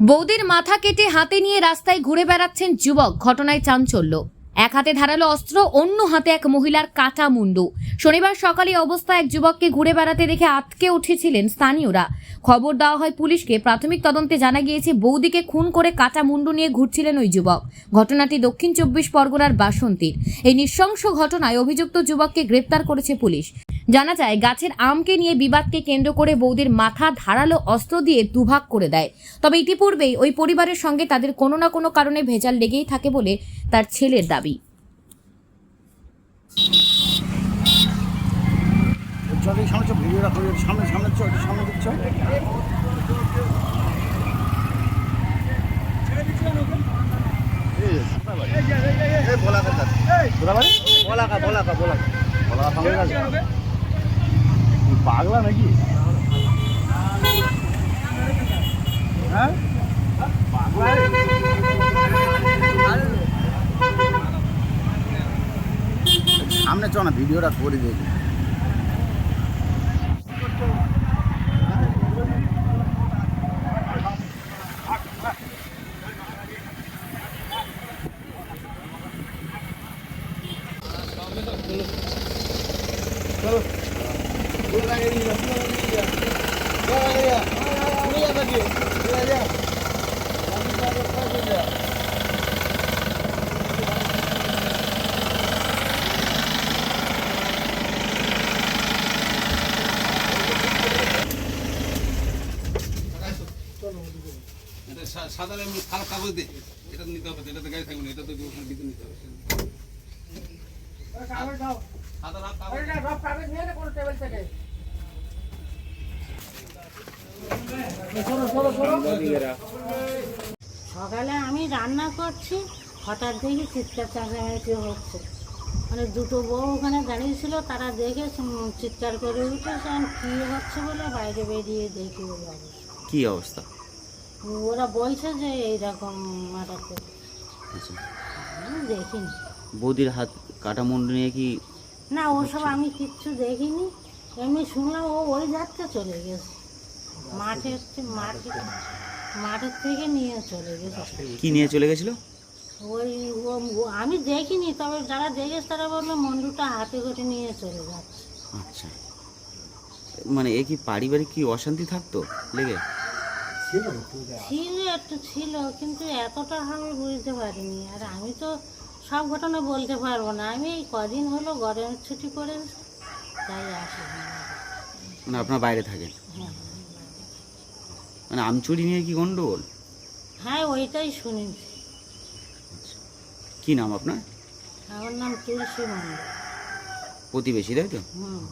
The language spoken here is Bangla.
বৌদির মাথা কেটে হাতে নিয়ে রাস্তায় ঘুরে বেড়াচ্ছেন যুবক। ঘটনায় চাঞ্চল্য। এক হাতে ধারালো অস্ত্র, অন্য হাতে এক মহিলার কাটা মুন্ডু। শনিবার সকালে অবস্থা এক যুবককে ঘুরে বেড়াতে দেখে আটকে উঠেছিলেন স্থানীয়রা। খবর দেওয়া হয় পুলিশকে। প্রাথমিক তদন্তে জানা গিয়েছে, বৌদিকে খুন করে কাটা মুন্ডু নিয়ে ঘুরছিলেন ওই যুবক। ঘটনাটি দক্ষিণ চব্বিশ পরগনার বাসন্তীর। এই নৃশংস ঘটনায় অভিযুক্ত যুবককে গ্রেপ্তার করেছে পুলিশ। জানা যায় গাছের আমকে নিয়ে বিবাদকে কেন্দ্র করে বৌদির মাথা ধারালো অস্ত্র দিয়ে দুভাগ করে দেয় তবে ইতিপূর্বেই ওই পরিবারের সঙ্গে তাদের কোনো না কোনো কারণে ভেজাল লেগেই থাকে বলে তার ছেলের দাবি সামনে সামনে সামনে পাগলা নাকি? হ্যাঁ? সামনে চ না ভিডিওটা করে দেখি। সা- সাদা সাদা কাগজ দে এটা নিতে হবে, এটা তো গাড়ি থাকবে না, এটা তো নিতে হবে। সকালে আমি রান্না করছি হঠাৎ দেখি চিৎকার চেঁচামেচি হচ্ছে। মানে দুটো বউ ওখানে দাঁড়িয়েছিল তারা দেখে চিৎকার করে উঠেছে কী হচ্ছে বলে বাইরে বেরিয়ে দেখি। কি। অবস্থা? ওরা বলছে যে এইরকম মারা আচ্ছা। দেখিনি। বৌদির হাত কাটা মুন্ডু নিয়ে কি না ওসব আমি কিচ্ছু দেখিনি। এমনি শুনলাম ও ওই যাচ্ছে চলে গেছে। মাঠে হচ্ছে মাঠে মাঠের থেকে নিয়ে চলে গেছে। কি নিয়ে চলে গেছিল? ওই আমি দেখিনি তবে যারা দেখেছে তারা বলল মন্ডুটা হাতে করে নিয়ে চলে যাচ্ছে। আচ্ছা। মানে এ কি পারিবারিক কি অশান্তি থাকতো লেগে? ছিল একটু ছিল কিন্তু এতটা আমি বুঝতে পারিনি। আর আমি তো সব ঘটনা বলতে পারব না। আমি এই কদিন হলো গরমের ছুটি করে তাই আসি। মানে আপনার বাইরে থাকেন? হ্যাঁ। মানে আমচুরি নিয়ে কি গন্ডগোল? হ্যাঁ ওইটাই শুনেছি। কি নাম আপনার? আমার নাম তুলসী মন্ডল প্রতিবেশী তাই তো? হুম।